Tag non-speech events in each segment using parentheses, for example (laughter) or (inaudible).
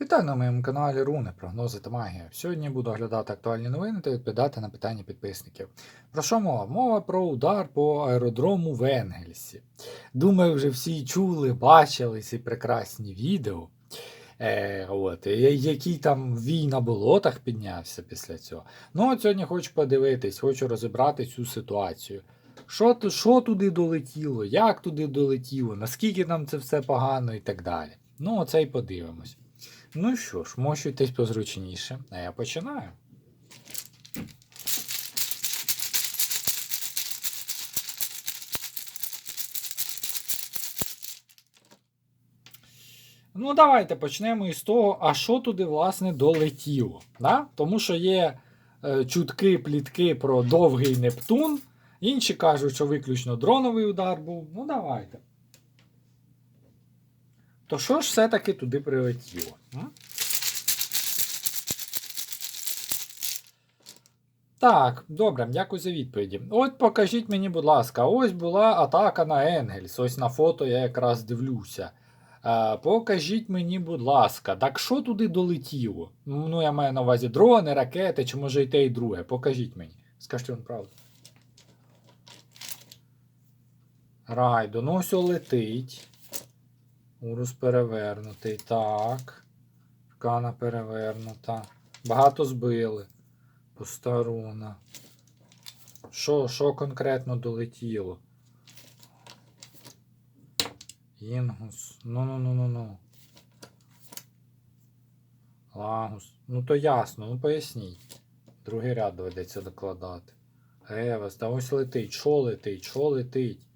Вітаю на моєму каналі Руни, прогнози та магія. Сьогодні буду оглядати актуальні новини та відповідати на питання підписників. Про що мова? Мова про удар по аеродрому в Енгельсі. Думаю, вже всі чули, бачили ці прекрасні відео. Е, от, який там вій на болотах піднявся після цього. Ну, от сьогодні хочу подивитись, хочу розібрати цю ситуацію. Що, що туди долетіло, як туди долетіло, наскільки там це все погано і так далі. Ну, оце й подивимось. Ну що ж, мощуйтесь позручніше, а я починаю. Ну, давайте почнемо із того, а що туди, власне, долетіло. Да? Тому що є е, чутки, плітки про довгий Нептун. Інші кажуть, що виключно дроновий удар був. Ну, давайте. То що ж все-таки туди прилетіло? М? Так, добре, дякую за відповіді. От покажіть мені, будь ласка, ось була атака на Енгельс. Ось на фото я якраз дивлюся. Е, покажіть мені, будь ласка, так що туди долетіло? Ну, я маю на увазі дрони, ракети, чи може і те, і друге. Покажіть мені. Скажіть вам правду. Ну ось летить. Урус перевернутий. Так. Аркана перевернута. Багато збили. Постаруна. Що, що конкретно долетіло? Інгус. Ну-ну-ну-ну-ну. Лагус. Ну то ясно, ну поясніть. Другий ряд доведеться докладати. Евас, та ось летить. Що летить? Що летить?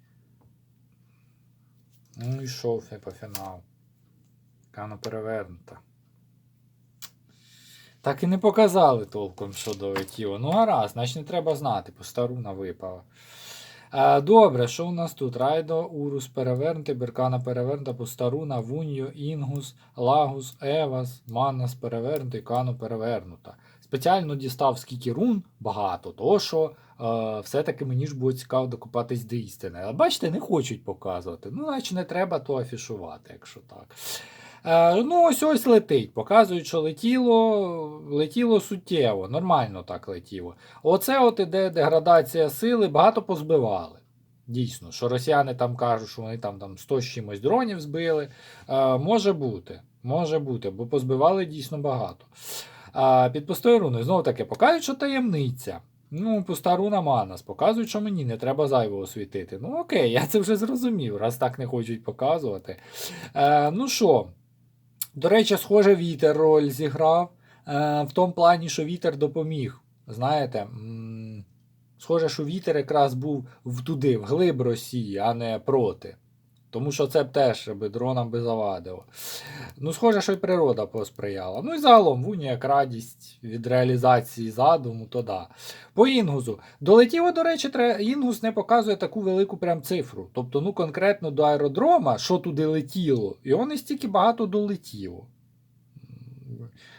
Ну йшов я по фіналу. Кана перевернута. Так і не показали толком, що долетіло. Ну гаразд, значить не треба знати, бо старуна випала. Е, добре, що у нас тут? Райдо, Урус перевернутий, Беркана перевернута, Постаруна, Вуньо, Інгус, Лагус, Евас, Маннас перевернутий, Кану перевернута. Спеціально дістав скільки рун, багато, то що е, все-таки мені ж було цікаво докопатись до істини. Але бачите, не хочуть показувати. Ну, значить не треба то афішувати, якщо так. Е, ну, ось ось летить. Показують, що летіло, летіло суттєво, нормально так летіло. Оце от іде деградація сили, багато позбивали. Дійсно, що росіяни там кажуть, що вони там, там 100 з чимось дронів збили. Е, може бути, може бути, бо позбивали дійсно багато. А, під пустою руною знову таки показують, що таємниця. Ну, пуста руна Манас. Показують, що мені не треба зайвого світити. Ну окей, я це вже зрозумів, раз так не хочуть показувати. Е, ну що, до речі, схоже, вітер роль зіграв. Е, в тому плані, що вітер допоміг. Знаєте, схоже, що вітер якраз був туди, в глиб Росії, а не проти. Тому що це б теж би дронам би завадило. Ну, схоже, що й природа посприяла. Ну і загалом, вуні як радість від реалізації задуму, то да. По інгузу. Долетіло, до речі, інгус не показує таку велику прям цифру. Тобто, ну конкретно до аеродрома, що туди летіло, і воно стільки багато долетіло.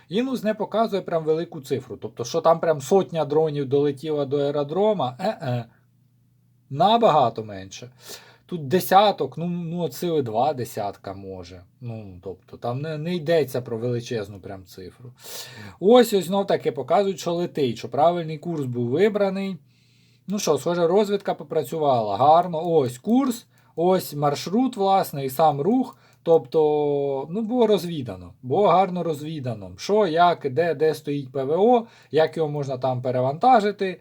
Інгус не показує прям велику цифру. Тобто, що там прям сотня дронів долетіла до аеродрома, е-е. Набагато менше. Тут десяток, ну, ну от сили два десятка може. Ну, тобто, там не, не йдеться про величезну прям цифру. Ось ось знов таки показують, що летить, що правильний курс був вибраний. Ну що, схоже, розвідка попрацювала гарно. Ось курс, ось маршрут, власне, і сам рух. Тобто, ну, було розвідано, було гарно розвідано. Що, як, де, де стоїть ПВО, як його можна там перевантажити.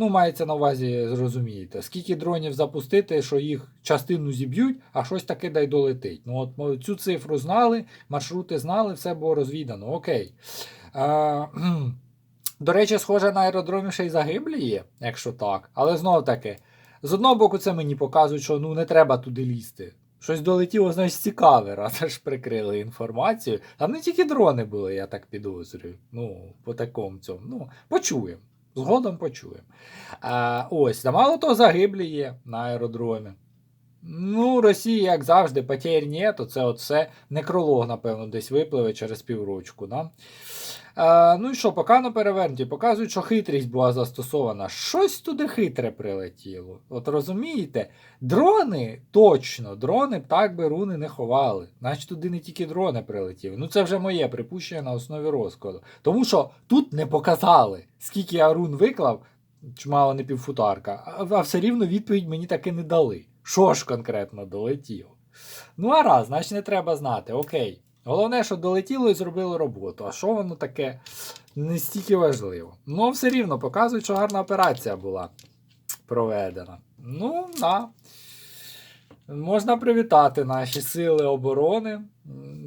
Ну, мається на увазі, зрозумієте, скільки дронів запустити, що їх частину зіб'ють, а щось таке дай долетить. Ну, от ми цю цифру знали, маршрути знали, все було розвідано. Окей. А, (clears throat) до речі, схоже, на аеродромі ще й загиблі є, якщо так. Але знов таки, з одного боку, це мені показують, що ну, не треба туди лізти. Щось долетіло, значить, цікаве, раз аж прикрили інформацію. Там не тільки дрони були, я так підозрюю. Ну, по такому цьому. Ну, почуємо. Згодом почуємо. Ось, та мало того загиблі є на аеродромі. Ну, Росії, як завжди, потерь нету. Це от все некролог, напевно, десь випливе через піврочку. Да? Е, ну і що, поки на перевернуті, показують, що хитрість була застосована. Щось туди хитре прилетіло. От розумієте? Дрони, точно, дрони так би руни не ховали. Значить, туди не тільки дрони прилетіли. Ну це вже моє припущення на основі розкладу. Тому що тут не показали, скільки я рун виклав, чимало не півфутарка, а, а все рівно відповідь мені таки не дали. Що ж конкретно долетіло? Ну, а раз, значить не треба знати. Окей. Головне, що долетіло і зробило роботу. А що воно таке не стільки важливо. Ну, все рівно показують, що гарна операція була проведена. Ну, да. Можна привітати наші сили оборони,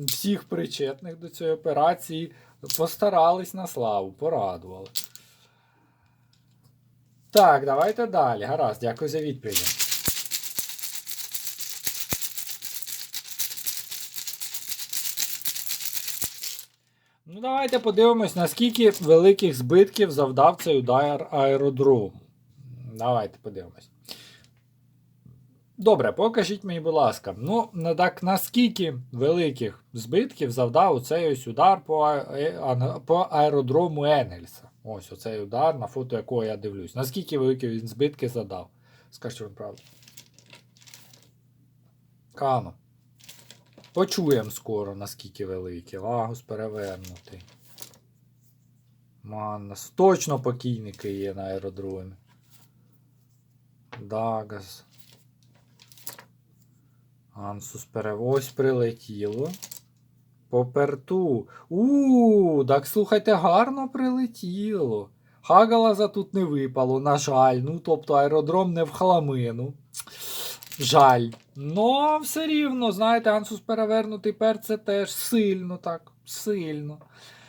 всіх причетних до цієї операції. Постарались на славу, порадували. Так, давайте далі. Гаразд, дякую за відповідь. Ну, давайте подивимось, наскільки великих збитків завдав цей удар аеродрому. Давайте подивимось. Добре, покажіть мені, будь ласка. Ну, так наскільки великих збитків завдав цей ось удар по, е- по аеродрому Енгельса? Ось оцей удар, на фото якого я дивлюсь. Наскільки великі він збитки задав? Скажіть вам правду. Кано. Почуємо скоро, наскільки великий. Лагус перевернутий. Маннас. Точно покійники є на аеродромі. Дагас. Ансус пере... Ось прилетіло. По перту. У, так слухайте, гарно прилетіло. Хагалаза тут не випало, на жаль. Ну, тобто аеродром не в хламину. Жаль. Ну, все рівно, знаєте, Ансус перевернутий пер це теж сильно так. Сильно.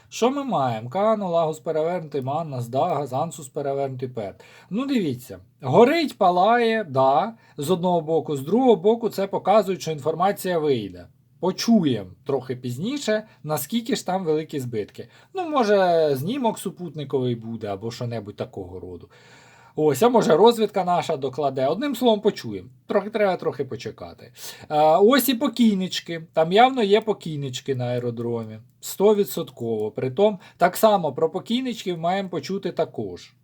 Що ми маємо? Кано, Лагус перевернутий, Маннас, Дагас, Ансус перевернутий пер. Ну, дивіться, горить, палає, да, з одного боку, з другого боку, це показує, що інформація вийде. Почуємо трохи пізніше, наскільки ж там великі збитки. Ну, може, знімок супутниковий буде або що-небудь такого роду. Ось, а може розвідка наша докладе. Одним словом, почуємо. Трохи треба трохи почекати. А, ось і покійнички. Там явно є покійнички на аеродромі. 100%. Притом, так само про покійничків маємо почути також.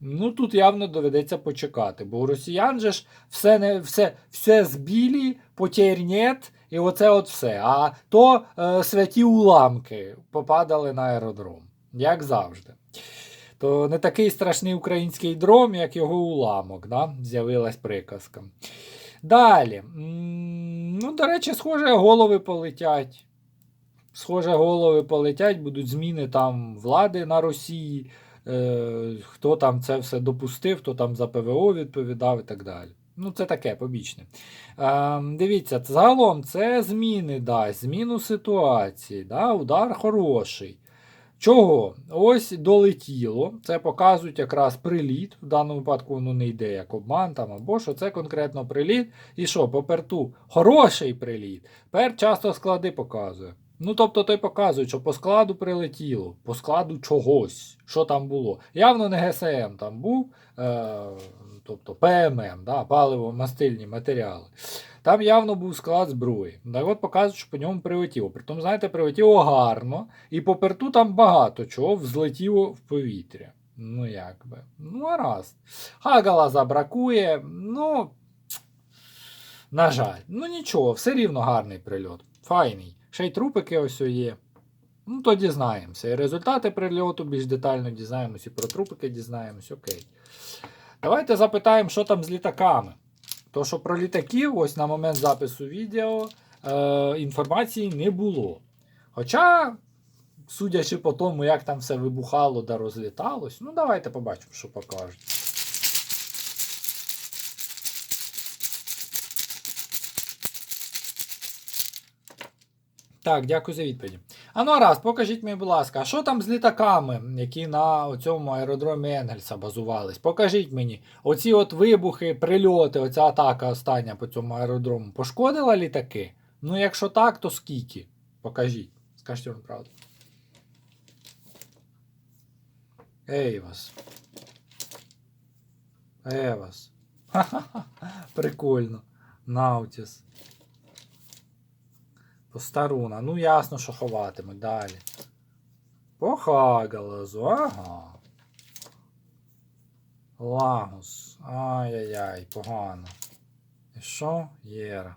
Ну, тут явно доведеться почекати, бо у росіян же ж все, не, все, все збілі, потерь нет, і оце от все. А то е, святі уламки попадали на аеродром, як завжди. То не такий страшний український дром, як його уламок, да? з'явилась приказка. Далі. Ну, до речі, схоже, голови полетять. Схоже, голови полетять, будуть зміни там влади на Росії. Е, хто там це все допустив, хто там за ПВО відповідав і так далі. Ну, це таке побічне. Е, дивіться, загалом це зміни дасть, зміну ситуації. Да? Удар хороший. Чого? Ось долетіло. Це показують якраз приліт. В даному випадку воно не йде як обман там, або що це конкретно приліт. І що, по перту хороший приліт. Пер часто склади показує. Ну, тобто той показує, що по складу прилетіло, по складу чогось, що там було. Явно не ГСМ там був, е, тобто ПММ, да, паливо-мастильні матеріали. Там явно був склад зброї. Так от показують, що по ньому прилетіло. Притом, знаєте, прилетіло гарно, і по перту там багато чого взлетіло в повітря. Ну, як би. Ну, гаразд. Хагалаза бракує, ну. На жаль, ну нічого, все рівно гарний прильот. Файний. Ще й трупики ось є. Ну, то дізнаємося. І результати прильоту більш детально дізнаємось, і про трупики дізнаємось, окей. Давайте запитаємо, що там з літаками. То, що про літаків, ось на момент запису відео е, інформації не було. Хоча, судячи по тому, як там все вибухало да розліталось, ну давайте побачимо, що покажуть. Так, дякую за відповіді. А ну раз, покажіть мені, будь ласка, а що там з літаками, які на цьому аеродромі Енгельса базувались? Покажіть мені, оці от вибухи, прильоти, оця атака остання по цьому аеродрому пошкодила літаки? Ну, якщо так, то скільки? Покажіть. Скажіть вам правду. Ейвас. Евас. (laughs) Ха-ха-ха. Прикольно. Наутіс. Постаруна. Ну, ясно, що ховатимуть. Далі. По Хагалазу, ага. Лагус. Ай-яй-яй, погано. І що? Єра.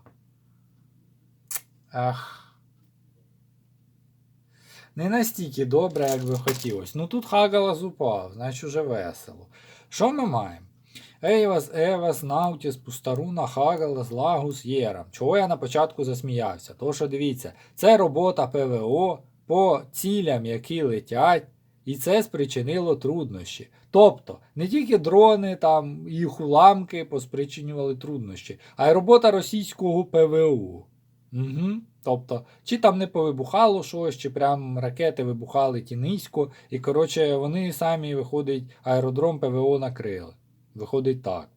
Ех. Не настільки добре, як би хотілося. Ну тут Хагалас упав, значить уже весело. Що ми маємо? Ейвас, Евас, Наутіс, Пустаруна, Хагалас, Лагус, Єра. Чого я на початку засміявся? То що дивіться, це робота ПВО по цілям, які летять, і це спричинило труднощі. Тобто, не тільки дрони там їх уламки поспричинювали труднощі, а й робота російського ПВО. Угу. Тобто, чи там не повибухало щось, чи прям ракети вибухали ті низько, і коротше, вони самі, виходить, аеродром ПВО накрили. Виходить так.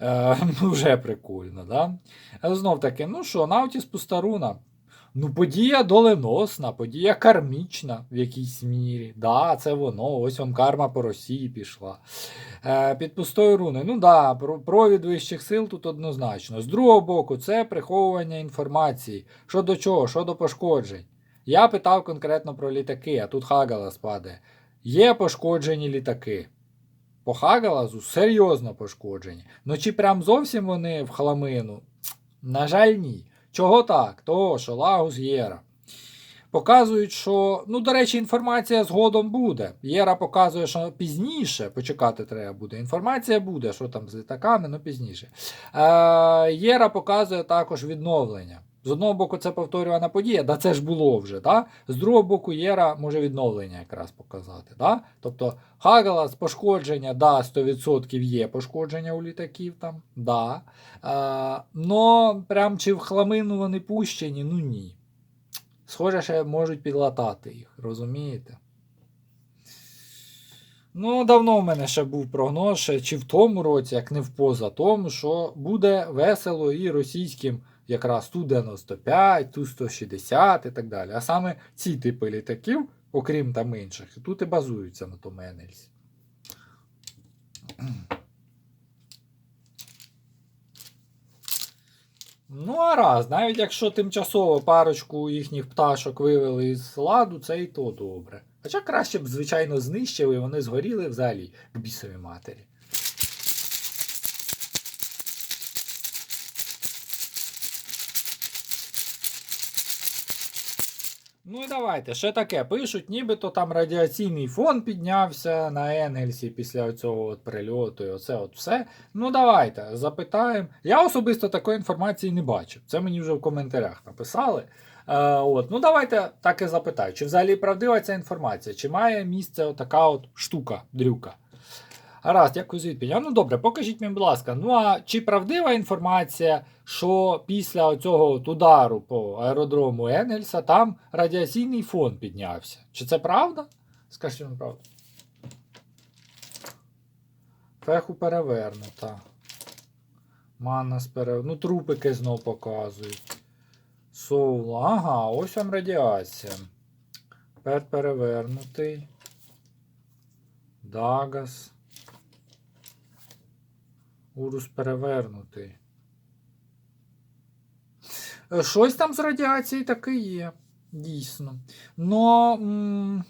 Е, (laughs) ну, вже прикольно, да? Але знов таки, ну що, Наутіс Пустаруна. Ну, подія доленосна, подія кармічна в якійсь мірі. Да, це воно. Ось вам карма по Росії пішла. Е, під пустою руною. Ну да, провід вищих сил тут однозначно. З другого боку, це приховування інформації. Що до чого, що до пошкоджень. Я питав конкретно про літаки, а тут Хагалас падає. Є пошкоджені літаки. По Хагалазу серйозно пошкоджені. Ну чи прям зовсім вони в хламину? На жаль, ні. Чого так? Того, що Лагус Єра. Показують, що, ну, до речі, інформація згодом буде. Єра показує, що пізніше, почекати треба буде. Інформація буде, що там з літаками, ну пізніше. Е, Єра показує також відновлення. З одного боку, це повторювана подія, да це ж було вже. Да? З другого боку, Єра може відновлення якраз показати. Да? Тобто Хагалас, пошкодження, да, 100% є пошкодження у літаків там, да. Е, но прям чи в хламину вони пущені, ну ні. Схоже, ще можуть підлатати їх, розумієте? Ну, давно в мене ще був прогноз, ще чи в тому році, як не в поза тому, що буде весело і російським якраз Ту-95, Ту-160 і так далі. А саме ці типи літаків, окрім там інших, тут і базуються на тому Енельсі. Ну, а раз, навіть якщо тимчасово парочку їхніх пташок вивели із ладу, це і то добре. Хоча краще б, звичайно, знищили, вони згоріли взагалі к бісовій матері. Ну і давайте, ще таке пишуть, нібито там радіаційний фон піднявся на Енгельсі після цього от прильоту і оце от все. Ну давайте, запитаємо. Я особисто такої інформації не бачив. Це мені вже в коментарях написали. Е, от, ну давайте так і запитаю, чи взагалі правдива ця інформація, чи має місце така от штука, дрюка. Гаразд, дякую за відповідь. Ну добре, покажіть мені, будь ласка, ну а чи правдива інформація, що після цього удару по аеродрому Енгельса там радіаційний фон піднявся? Чи це правда? Скажіть мені правду. Феху перевернута. Манас перевернута. Ну, трупики знов показують. Соул. Ага, ось вам радіація. Пер перевернутий. Дагас. Урус перевернутий. Е, Щось там з радіації таки є. Дійсно. Но м-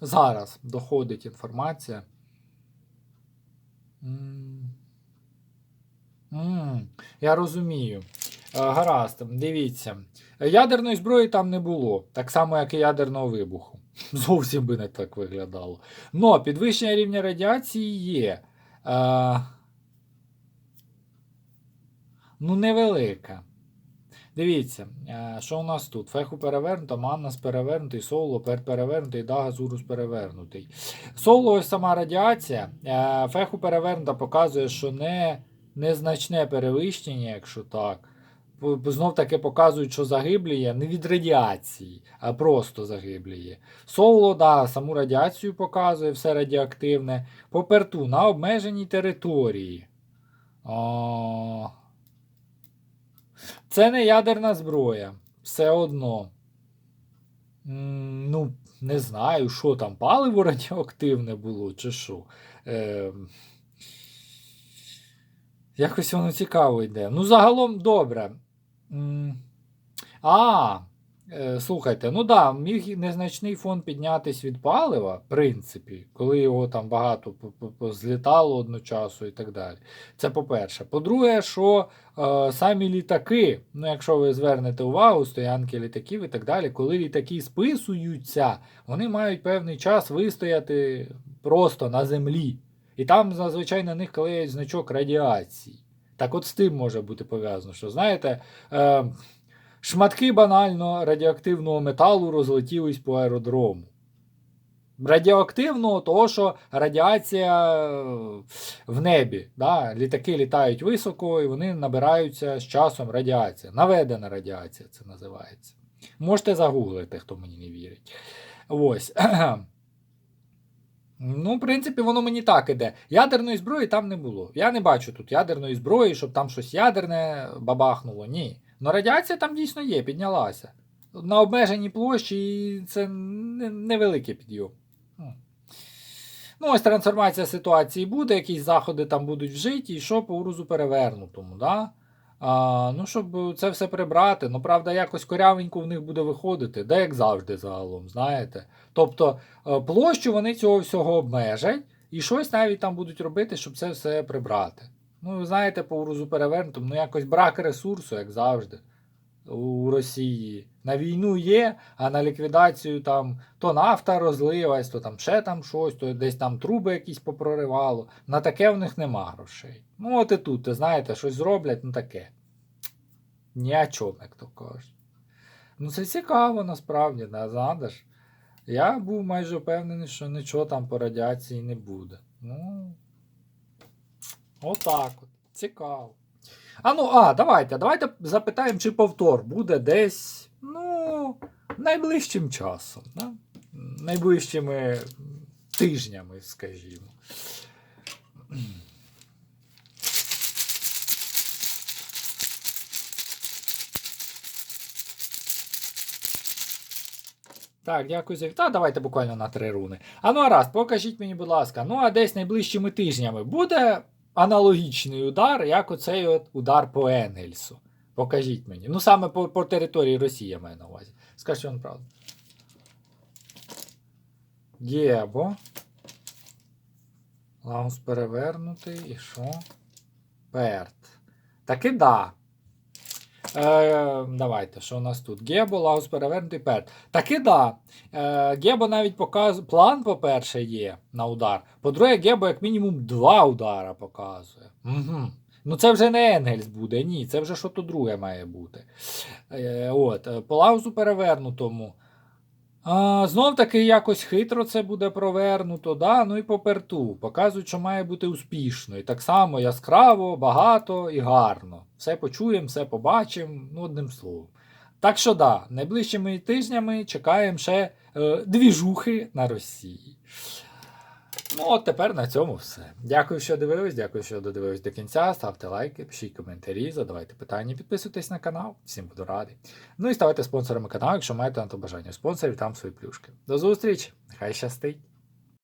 зараз доходить інформація. М- М, Я розумію. Е, Гаразд, дивіться. Ядерної зброї там не було, так само, як і ядерного вибуху. (laughs) Зовсім би не так виглядало. Но підвищення рівня радіації є. Е, ну, невелика. Дивіться, що у нас тут? Феху перевернута, Маннас перевернутий, Соло перевернутий, Дага Зурус перевернутий. Соло ось сама радіація. Феху перевернута показує, що не незначне перевищення, якщо так. Знов таки показують, що загиблі є не від радіації, а просто загиблі є. Соло, да, саму радіацію показує, все радіоактивне. Поперту на обмеженій території. О... Це не ядерна зброя. Все одно. Ну, не знаю, що там, паливо радіоактивне було, чи що. Е... Якось воно цікаво йде. Ну, загалом добре. А, е, слухайте, ну да, міг незначний фон піднятись від палива, в принципі, коли його там багато злітало одночасу і так далі. Це по-перше. По-друге, що е, самі літаки, ну якщо ви звернете увагу, стоянки літаків і так далі, коли літаки списуються, вони мають певний час вистояти просто на землі. І там зазвичай на них клеять значок радіації. Так от з тим може бути пов'язано, що знаєте, е, шматки банально радіоактивного металу розлетілись по аеродрому. Радіоактивного, того, що радіація е, в небі. Да? Літаки літають високо і вони набираються з часом радіація. Наведена радіація це називається. Можете загуглити, хто мені не вірить. Ось. (clears throat) Ну, в принципі, воно мені так іде. Ядерної зброї там не було. Я не бачу тут ядерної зброї, щоб там щось ядерне бабахнуло. Ні. Ну радіація там дійсно є, піднялася. На обмеженій площі це не- невеликий підйом. Ну, ось трансформація ситуації буде, якісь заходи там будуть вжиті, і що по урузу перевернутому. Да? А, ну, щоб це все прибрати. Ну, правда, якось корявенько в них буде виходити, де як завжди загалом, знаєте. Тобто е, площу вони цього всього обмежать, і щось навіть там будуть робити, щоб це все прибрати. Ну, знаєте, по урозу перевернутому, ну якось брак ресурсу, як завжди, у Росії. На війну є, а на ліквідацію там то нафта розлилась, то там ще там щось, то десь там труби якісь попроривало. На таке в них нема грошей. Ну, от і тут, ти знаєте, щось зроблять, ну таке. Ні о чому, як то кажуть. Ну, це цікаво насправді, да, знаєш. Я був майже впевнений, що нічого там по радіації не буде. Ну. Отак от. Цікаво. А ну, а, давайте, давайте запитаємо, чи повтор буде десь, ну, найближчим часом. Да? Найближчими тижнями, скажімо. Так, дякую за Та давайте буквально на три руни. А ну а раз, покажіть мені, будь ласка, ну а десь найближчими тижнями буде аналогічний удар, як оцей от удар по Енгельсу. Покажіть мені. Ну, саме по, по території Росії я маю на увазі. Скажіть вам правду. Єбо. Лаус перевернутий. І що? Перт. Таки да. Е, давайте, що у нас тут? Гебо, Лаус перевернутий перт. Таки да. Е, Гебо навіть показує. План, по-перше, є на удар. По-друге, Гебо як мінімум два удара показує. Угу. Ну це вже не Енгельс буде, ні, це вже що-то друге має бути. Е, от, е, по Лаусу перевернутому. А, знов таки якось хитро це буде провернуто, да? ну і по перту. Показують, що має бути успішно. І так само яскраво, багато і гарно. Все почуємо, все побачимо, ну, одним словом. Так що да, найближчими тижнями чекаємо ще е, двіжухи на Росії. Ну, от тепер на цьому все. Дякую, що дивились, дякую, що додивились до кінця. Ставте лайки, пишіть коментарі, задавайте питання, підписуйтесь на канал. Всім буду радий. Ну і ставайте спонсорами каналу, якщо маєте на то бажання. Спонсорів там свої плюшки. До зустрічі! Нехай щастить!